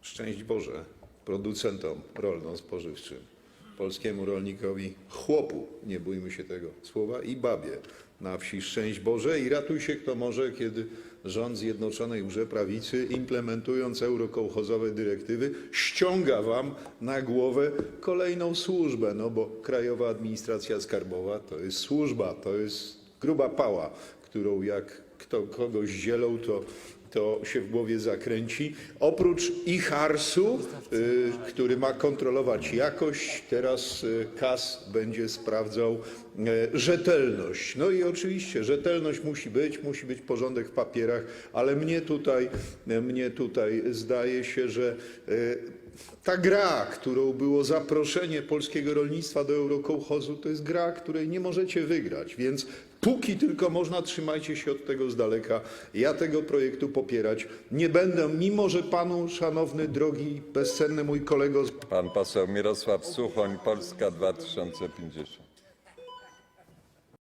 Szczęść Boże producentom rolno-spożywczym, polskiemu rolnikowi, chłopu, nie bójmy się tego słowa, i babie na wsi. Szczęść Boże i ratuj się kto może, kiedy rząd Zjednoczonej Łże Prawicy, implementując eurokołchozowe dyrektywy, ściąga wam na głowę kolejną służbę, no bo Krajowa Administracja Skarbowa to jest służba, to jest gruba pała, którą jak kto kogoś zielą, to to się w głowie zakręci. Oprócz IHARS-u, y, który ma kontrolować jakość, teraz y, KAS będzie sprawdzał y, rzetelność. No i oczywiście rzetelność musi być, musi być porządek w papierach, ale mnie tutaj, mnie tutaj zdaje się, że ta gra, którą było zaproszenie polskiego rolnictwa do eurokołchozu, to jest gra, której nie możecie wygrać, więc póki tylko można, trzymajcie się od tego z daleka. Ja tego projektu popierać nie będę, mimo że panu, szanowny, drogi, bezcenny mój kolego, Pan poseł Mirosław Suchoń, Polska 2050.